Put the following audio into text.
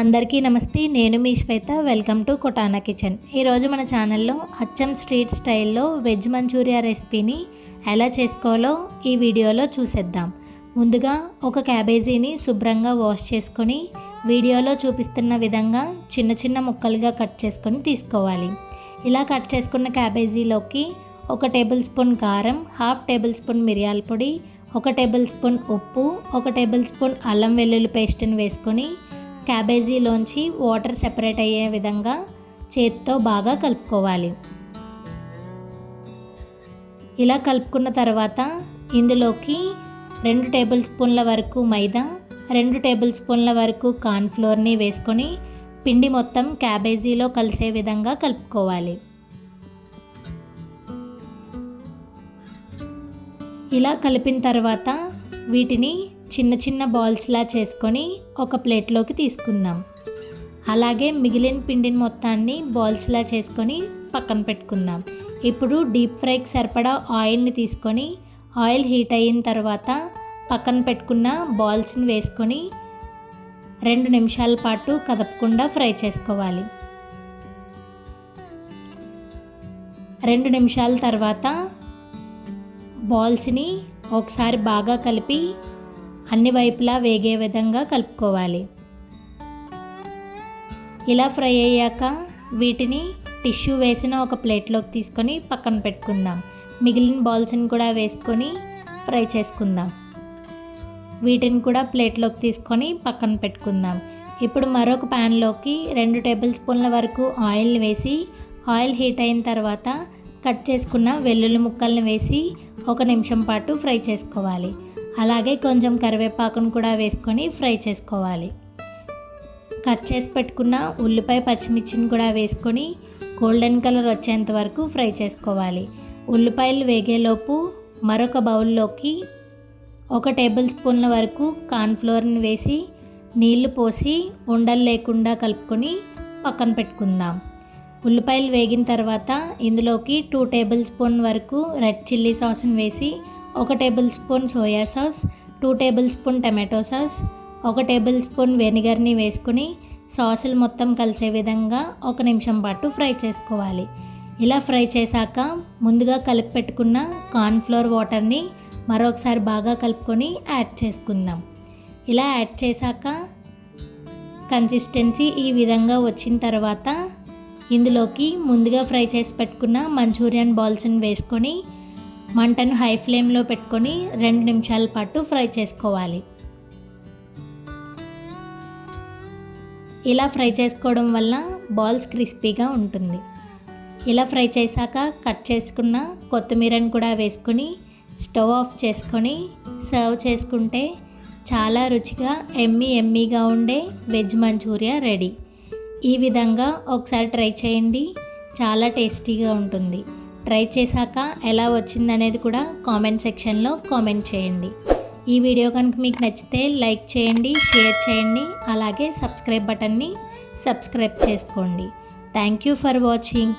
అందరికీ నమస్తే నేను మీ Shweta. Welcome to Kotana kitchen ఈరోజు మన ఛానల్లో అచ్చం స్ట్రీట్ స్టైల్లో వెజ్ మంచూరియా రెసిపీని ఎలా చేసుకోవాలో ఈ వీడియోలో చూసేద్దాం. ముందుగా ఒక క్యాబేజీని శుభ్రంగా వాష్ చేసుకొని వీడియోలో చూపిస్తున్న విధంగా చిన్న చిన్న ముక్కలుగా కట్ చేసుకొని తీసుకోవాలి. ఇలా కట్ చేసుకున్న క్యాబేజీలోకి ఒక టేబుల్ స్పూన్ కారం హాఫ్ టేబుల్ స్పూన్ మిరియాల పొడి ఒక టేబుల్ స్పూన్ ఉప్పు ఒక టేబుల్ స్పూన్ అల్లం వెల్లుల్లి పేస్ట్ని వేసుకొని క్యాబేజీలోంచి వాటర్ సెపరేట్ అయ్యే విధంగా చేతితో బాగా కలుపుకోవాలి. ఇలా కలుపుకున్న తర్వాత ఇందులోకి రెండు టేబుల్ స్పూన్ల వరకు మైదా రెండు టేబుల్ స్పూన్ల వరకు కార్న్ఫ్లోర్ని వేసుకొని పిండి మొత్తం క్యాబేజీలో కలిసే విధంగా కలుపుకోవాలి. ఇలా కలిపిన తర్వాత వీటిని చిన్న చిన్న బాల్స్లా చేసుకొని ఒక ప్లేట్లోకి తీసుకుందాం. అలాగే మిగిలిన పిండిని మొత్తాన్ని బాల్స్లా చేసుకొని పక్కన పెట్టుకుందాం. ఇప్పుడు డీప్ ఫ్రైకి సరిపడా ఆయిల్ని తీసుకొని ఆయిల్ హీట్ అయిన తర్వాత పక్కన పెట్టుకున్న బాల్స్ని వేసుకొని రెండు నిమిషాల పాటు కదపకుండా ఫ్రై చేసుకోవాలి. రెండు నిమిషాల తర్వాత బాల్స్ని ఒకసారి బాగా కలిపి అన్ని వైపులా వేగే విధంగా కలుపుకోవాలి. ఇలా ఫ్రై అయ్యాక వీటిని టిష్యూ వేసిన ఒక ప్లేట్లోకి తీసుకొని పక్కన పెట్టుకుందాం. మిగిలిన బాల్స్ని కూడా వేసుకొని ఫ్రై చేసుకుందాం. వీటిని కూడా ప్లేట్లోకి తీసుకొని పక్కన పెట్టుకుందాం. ఇప్పుడు మరొక ప్యాన్లోకి రెండు టేబుల్ స్పూన్ల వరకు ఆయిల్ వేసి ఆయిల్ హీట్ అయిన తర్వాత కట్ చేసుకున్న వెల్లుల్లి ముక్కల్ని వేసి ఒక నిమిషం పాటు ఫ్రై చేసుకోవాలి. అలాగే కొంచెం కరివేపాకును కూడా వేసుకొని ఫ్రై చేసుకోవాలి. కట్ చేసి పెట్టుకున్న ఉల్లిపాయ పచ్చిమిర్చిని కూడా వేసుకొని గోల్డెన్ కలర్ వచ్చేంత వరకు ఫ్రై చేసుకోవాలి. ఉల్లిపాయలు వేగేలోపు మరొక బౌల్లోకి ఒక టేబుల్ స్పూన్ల వరకు కార్న్ఫ్లోర్ని వేసి నీళ్ళు పోసి ఉండలు లేకుండా కలుపుకొని పక్కన పెట్టుకుందాం. ఉల్లిపాయలు వేగిన తర్వాత ఇందులోకి టూ టేబుల్ స్పూన్ వరకు రెడ్ చిల్లీ సాస్ని వేసి ఒక tablespoon soya sauce two tablespoon tomato sauce ఒక టేబుల్ స్పూన్ వెనిగర్ని వేసుకుని సాసులు మొత్తం కలిసే విధంగా ఒక నిమిషం పాటు ఫ్రై చేసుకోవాలి. ఇలా ఫ్రై చేశాక ముందుగా కలిపి పెట్టుకున్న కార్న్ఫ్లోర్ వాటర్ని మరొకసారి బాగా కలుపుకొని యాడ్ చేసుకుందాం. ఇలా యాడ్ చేశాక కన్సిస్టెన్సీ ఈ విధంగా వచ్చిన తర్వాత ఇందులోకి ముందుగా ఫ్రై చేసి పెట్టుకున్న మంచూరియన్ బాల్స్ని వేసుకొని మంటను హై ఫ్లేమ్లో పెట్టుకొని రెండు నిమిషాల పాటు ఫ్రై చేసుకోవాలి. ఇలా ఫ్రై చేసుకోవడం వల్ల బాల్స్ క్రిస్పీగా ఉంటుంది. ఇలా ఫ్రై చేశాక కట్ చేసుకున్న కొత్తిమీరని కూడా వేసుకొని స్టవ్ ఆఫ్ చేసుకొని సర్వ్ చేసుకుంటే చాలా రుచిగా ఎమ్మీ ఎమ్మీగా ఉండే వెజ్ మంచూరియా రెడీ. ఈ విధంగా ఒకసారి ట్రై చేయండి. చాలా టేస్టీగా ఉంటుంది. ట్రై చేశాక ఎలా వచ్చిందనేది కూడా కామెంట్ సెక్షన్లో కామెంట్ చేయండి. ఈ వీడియో కనుక మీకు నచ్చితే లైక్ చేయండి షేర్ చేయండి అలాగే సబ్స్క్రైబ్ బటన్ని సబ్స్క్రైబ్ చేసుకోండి. Thank you for watching.